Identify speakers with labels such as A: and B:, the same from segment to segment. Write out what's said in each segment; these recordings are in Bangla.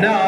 A: Now,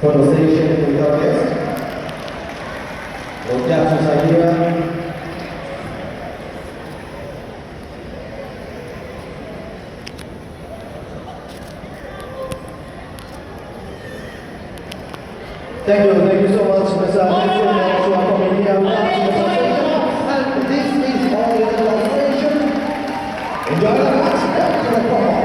B: Conversation with
C: our guest. Volteamos allá. Thank you, thank you so much, Mr. Thank you very much for coming here. And this is all the demonstration. Enjoy the dance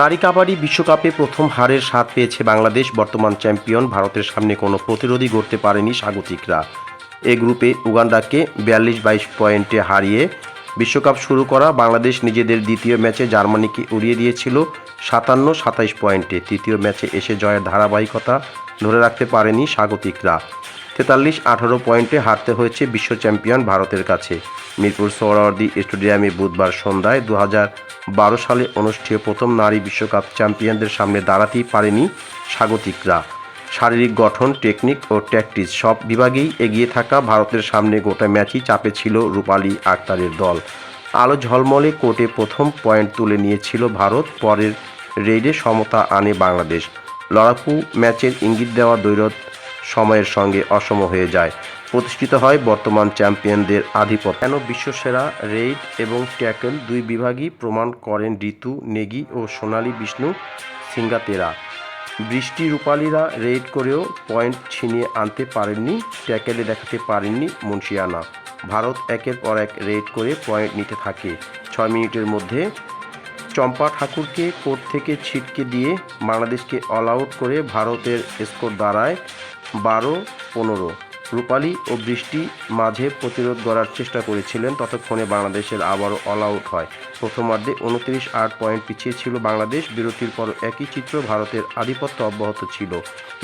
D: নারী কাবাডি বিশ্বকাপে প্রথম হারের স্বাদ পেয়েছে বাংলাদেশ। বর্তমান চ্যাম্পিয়ন ভারতের সামনে কোনো প্রতিরোধই গড়তে পারেনি স্বাগতিকরা। এ গ্রুপে উগান্ডাকে বিয়াল্লিশ বাইশ পয়েন্টে হারিয়ে বিশ্বকাপ শুরু করা বাংলাদেশ নিজেদের দ্বিতীয় ম্যাচে জার্মানিকে উড়িয়ে দিয়েছিল সাতান্ন সাতাইশ পয়েন্টে। তৃতীয় ম্যাচে এসে জয়ের ধারাবাহিকতা ধরে রাখতে পারেনি স্বাগতিকরা। তেতাল্লিশ, আঠারো পয়েন্টে হারতে হয়েছে বিশ্ব চ্যাম্পিয়ন ভারতের কাছে। মিরপুর সোহরাওয়ার্দী স্টেডিয়ামে বুধবার সন্ধ্যায় দু বারো সালে অনুষ্ঠেয় প্রথম নারী বিশ্বকাপ চ্যাম্পিয়নদের সামনে দাঁড়াতেই পারেনি স্বাগতিকরা। শারীরিক গঠন, টেকনিক ও ট্যাকটিস সব বিভাগেই এগিয়ে থাকা ভারতের সামনে গোটা ম্যাচই চাপে ছিল রূপালী আক্তারের দল। আলো ঝলমলে কোর্টে প্রথম পয়েন্ট তুলে নিয়েছিল ভারত, পরের রেডে সমতা আনে বাংলাদেশ। লড়াকু ম্যাচের ইঙ্গিত দেওয়া দৈরত সময়ের সঙ্গে অসম হয়ে যায়। প্রতিষ্ঠিত হয় বর্তমান চ্যাম্পিয়নদের আধিপত্য। কেন বিশ্বসেরা রেইড এবং ট্যাকল দুই বিভাগই প্রমাণ করেন ঋতু, নেগি ও সোনালী বিষ্ণু সিঙ্গাতেরা। বৃষ্টি রূপালীরা রেড করেও পয়েন্ট ছিনিয়ে আনতে পারেননি, ট্যাকেলে দেখাতে পারেননি মুন্সিয়ানা। ভারত একের পর এক রেড করে পয়েন্ট নিতে থাকে। ছয় মিনিটের মধ্যে চম্পা ঠাকুরকে কোর্ট থেকে ছিটকে দিয়ে বাংলাদেশকে অল আউট করে ভারতের স্কোর দাঁড়ায় বারো, পনেরো। রূপালী ও বৃষ্টি মাঝে প্রতিরোধ গড়ার চেষ্টা করেছিলেন, ততক্ষণে বাংলাদেশের আবারও অল আউট হয়। প্রথমার্ধে উনত্রিশ আট পয়েন্ট পিছিয়ে ছিল বাংলাদেশ, বিরতির পর একই চিত্র ভারতের আধিপত্য অব্যাহত ছিল।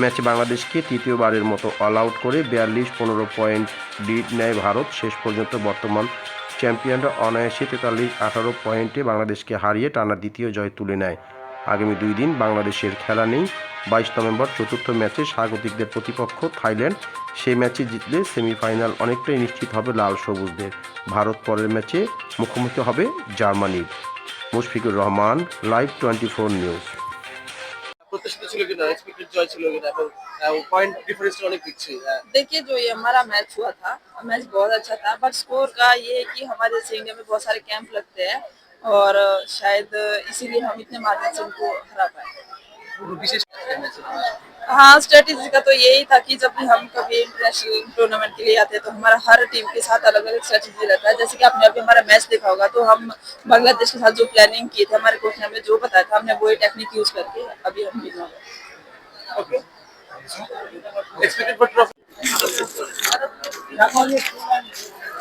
D: ম্যাচে বাংলাদেশকে তৃতীয়বারের মতো অল আউট করে বিয়াল্লিশ, পনেরো পয়েন্ট লিড নেয় ভারত। শেষ পর্যন্ত বর্তমান চ্যাম্পিয়নরা অনায়াসে তেতাল্লিশ, আঠারো পয়েন্টে বাংলাদেশকে হারিয়ে টানা দ্বিতীয় জয় তুলে নেয়। আগামী দুই দিন বাংলাদেশের খেলা নেই বাইশ নভেম্বর চতুর্থ ম্যাচে স্বাগতিকদের প্রতিপক্ষ থাইল্যান্ড সেই ম্যাচে জিতলে সেমিফাইনাল অনেকটাই নিশ্চিত হবে লাল সবুজদের ভারত পরের ম্যাচে মুখোমুখি হবে জার্মানির Mushfiqur Rahman live twenty four news
E: প্রত্যাশিত ছিল কিনা এক্সপেক্টেড জয় ছিল কিনা এবং পয়েন্ট ডিফারেন্সটা অনেক দিচ্ছি
F: देखिए जो ये हमारा मैच हुआ था मैच बहुत अच्छा था बट स्कोर का ये है कि हमारे जैसे इंडिया में बहुत सारे कैंप लगते हैं और शायद इसीलिए हम इतने मार्जिन से उनको हरा पाए। हाँ स्ट्रेटेजी का तो यही था कि जब भी हम कभी इंटरनेशनल टूर्नामेंट के लिए आते हैं तो हमारा हर टीम के साथ अलग अलग स्ट्रेटेजी रहता है। जैसे कि आपने अभी हमारा मैच देखा होगा तो हम बांग्लादेश के साथ जो प्लानिंग की थी हमारे कोच ने हमें जो बताया था हमने वो ही टेक्निक यूज़ करके अभी हम
E: बिना ओके एक्सपेक्टेड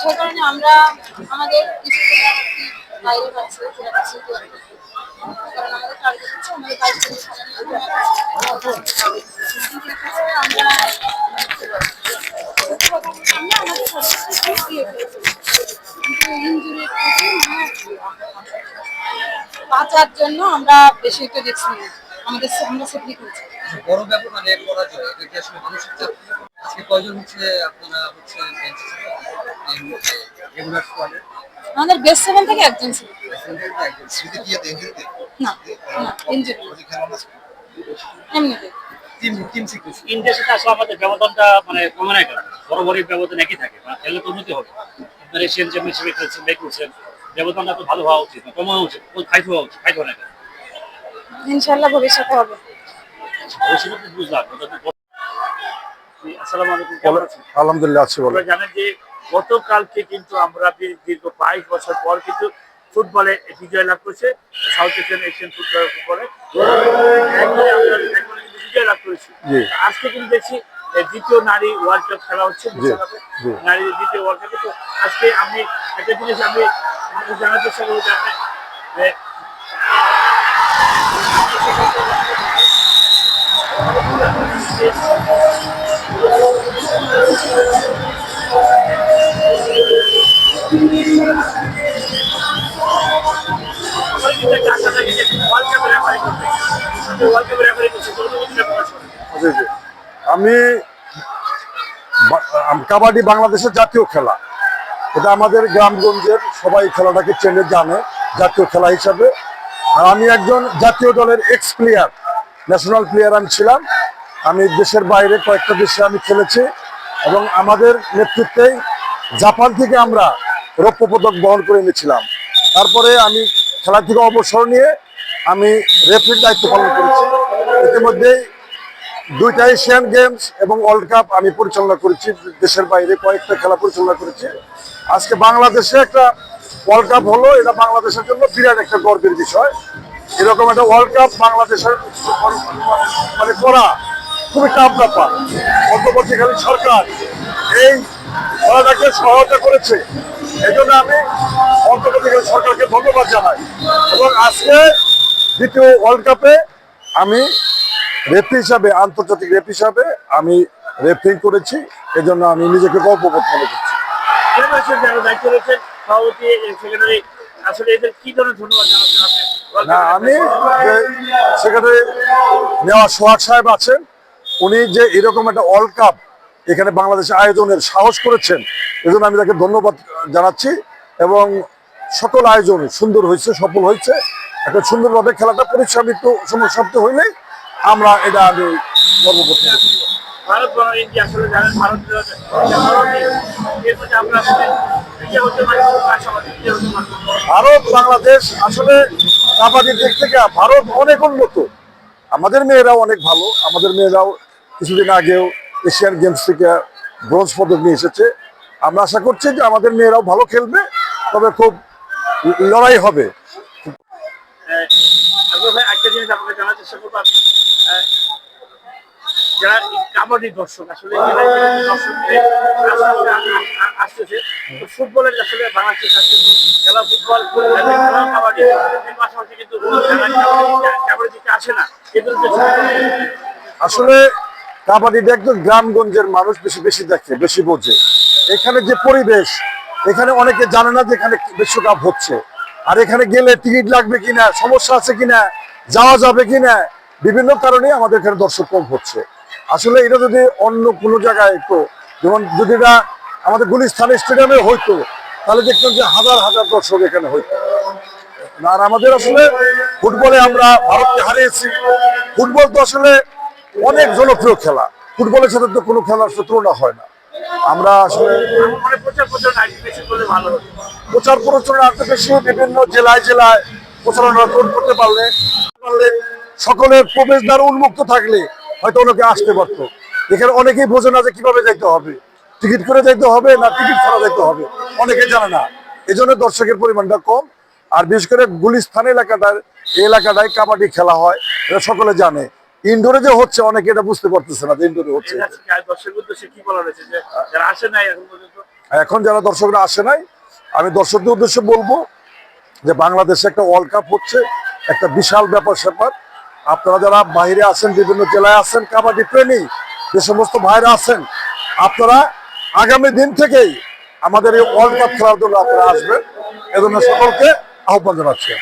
F: সেই কারণে আমরা আমাদের কিছু কি বাইরে পাচ্ছি পাচ্ছি কারণ আমাদের বাঁচার জন্য আমরা বেশি একটু নিই আমাদের আমরা সেফলি করছি
E: বড় ব্যাপার মানে পরাজয় এটা কি আসলে মানসিক আজকে কয়জন হচ্ছে আপনারা হচ্ছে
F: আমাদের বেস্ট সেভেন থেকে একজন ছিল।
E: স্মৃতি দিয়ে ইঞ্জুরিতে
F: না না ইঞ্জুরি এমনিতে
E: টিম টিম সিকুয়েন্স
G: ইন্ডিয়ার সাথে আসলে আমাদের ব্যবধানটা মানে কমে না কেন? ব্যবধান একই থাকে। মানে তো উন্নতি হবে। আপনার এশিয়ান চ্যাম্পিয়নশিপে খেলছেন বেক করছেন ব্যবধানটা তো ভালো হওয়া উচিত কমানো উচিত ফাইট হওয়া উচিত ফাইট হয় না কেন?
F: ইনশাল্লাহ ভবিষ্যতে হবে।
G: ভবিষ্যতে বুঝলাম আসসালামু আলাইকুম
H: আলহামদুলিল্লাহ আছি বলে
G: জানেন যে গতকালকে কিন্তু আমরা দীর্ঘ- বাইশ বছর পর কিন্তু ফুটবলে বিজয় লাভ করেছে। সাউথ এশিয়ান এশিয়ান ফুটবল ফুটবলে বিজয় লাভ করেছি। আজকে কিন্তু দেখছি দ্বিতীয় নারী ওয়ার্ল্ড কাপ খেলা হচ্ছে বিশ্বকাপে।
H: জি।
G: নারী দ্বিতীয় ওয়ার্ল্ড কাপে তো আজকে আমি একটা জিনিস আমি জানার চেষ্টা করব যে।
H: আমি আম- কাবাডি বাংলাদেশের জাতীয় খেলা। এটা আমাদের গ্রামগঞ্জের সবাই খেলাটাকে চেনে, জানে, জাতীয় খেলা হিসাবে। আর আমি একজন জাতীয় দলের এক্স প্লেয়ার ন্যাশনাল প্লেয়ার আমি ছিলাম। আমি দেশের বাইরে কয়েকটা দেশে আমি খেলেছি। এবং আমাদের নেতৃত্বেই জাপান থেকে আমরা রৌপ্য পদক বহন করে এনেছিলাম। তারপরে আমি খেলা থেকে অবসর নিয়ে আমি রেফারির দায়িত্ব পালন করেছি। ইতিমধ্যেই দুইটা এশিয়ান গেমস এবং ওয়ার্ল্ড কাপ আমি পরিচালনা করেছি। দেশের বাইরে কয়েকটা খেলা পরিচালনা করেছি। আজকে বাংলাদেশে একটা ওয়ার্ল্ড কাপ হলো, এটা বাংলাদেশের জন্য বিরাট একটা গর্বের বিষয়। এরকম একটা ওয়ার্ল্ড কাপ বাংলাদেশের মানে করা খুবই টাফ ব্যাপার। অন্তর্বর্তীকালীন সরকার। এই খেলাটাকে সহায়তা করেছে। এই জন্য আমি অন্তর্বর্তীকালীন সরকারকে ধন্যবাদ জানাই। এবং আজকে দ্বিতীয় ওয়ার্ল্ড কাপে আমি রেফি হিসাবে আন্তর্জাতিক রেফি হিসাবে আমি রেফারিং করেছি। এজন্য আমি নিজেকে গর্ববোধ মনে করছি। না আমি সেখানে নেওয়া সোহাগ সাহেব আছেন উনি যে এরকম একটা ওয়ার্ল্ড কাপ এখানে বাংলাদেশে আয়োজনের সাহস করেছেন এজন্য আমি তাকে ধন্যবাদ জানাচ্ছি এবং সকল আয়োজন সুন্দর হয়েছে সফল হয়েছে। একটা সুন্দরভাবে খেলাটা পরিচালিত সমাপ্ত হইলে আমরা এটা আমি গর্ববোধ করি
G: ভারত বনাম ইন্ডিয়া আসলে জানেন হতে পারি
H: ভারত বাংলাদেশ আসলে কাবাডির দিক থেকে ভারত অনেক উন্নত। আমাদের মেয়েরাও অনেক ভালো আমাদের মেয়েরাও কিছুদিন আগেও এশিয়ান গেমস থেকে ব্রোঞ্জ পদক নিয়ে এসেছে। আমরা আশা করছি যে আমাদের মেয়েরাও ভালো খেলবে তবে খুব লড়াই হবে।
G: একটা জিনিস আপনাকে জানার চেষ্টা করব আমি, যারা কাবাডি দর্শক আসলে আসতেছে ফুটবলের আসলে বাংলাদেশের কাছে খেলা ফুটবল কাবাডি পাশাপাশি কিন্তু কাবাডি দিকে আসে না
H: আসলে কাবাডিটা একদম গ্রামগঞ্জের মানুষ বেশি বেশি দেখে, বেশি বোঝে। এখানে যে পরিবেশ, এখানে অনেকে জানে না যে এখানে বিশ্বকাপ হচ্ছে। আর এখানে গেলে টিকিট লাগবে কিনা, সমস্যা আছে কিনা, যাওয়া যাবে কিনা, বিভিন্ন কারণে আমাদের এখানে দর্শক কম হচ্ছে। আসলে এটা যদি অন্য কোনো জায়গায় একটু, যেমন যদি এটা আমাদের গুলিস্থান স্টেডিয়ামে হইতো, তাহলে দেখতাম যে হাজার হাজার দর্শক এখানে হইতো। আর আমাদের আসলে ফুটবলে আমরা ভারতকে হারিয়েছি। ফুটবল তো আসলে অনেক জনপ্রিয় খেলা। ফুটবলের সাথে তো কোনো খেলার তুলনা হয় না। আমরা আসলে
G: মানে প্রচার
H: প্রচারণা আরও বেশি বিভিন্ন জেলায় জেলায় প্রচারণা করতে পারলে পারলে সকলের প্রবেশদ্বার উন্মুক্ত থাকলে হয়তো অনেকে আসতে পারতো। এখানে অনেকেই বোঝে না যে কীভাবে যাইতে হবে। টিকিট করে যাইতে হবে না টিকিট ছাড়া যাইতে হবে? অনেকে জানে না। এই জন্য দর্শকের পরিমাণটা কম। আর বিশেষ করে গুলিস্থান এলাকাটার এই এলাকাটায় কাবাডি খেলা হয় এটা সকলে জানে। ইনডোরে যে হচ্ছে অনেকে এটা বুঝতে পারতেছে না যে ইনডোরে হচ্ছে। এখন যারা দর্শকরা আসে নাই আমি দর্শকদের উদ্দেশ্যে বলব যে বাংলাদেশে একটা ওয়ার্ল্ড কাপ হচ্ছে একটা বিশাল ব্যাপার স্যাপার। আপনারা যারা বাইরে আছেন বিভিন্ন জেলায় আছেন কাবাডি প্রেমী যে সমস্ত ভাইরা আছেন আপনারা আগামী দিন থেকেই আমাদের এই ওয়ার্ল্ড কাপ খেলার জন্য আপনারা আসবেন। এজন্য সকলকে আহ্বান জানাচ্ছি।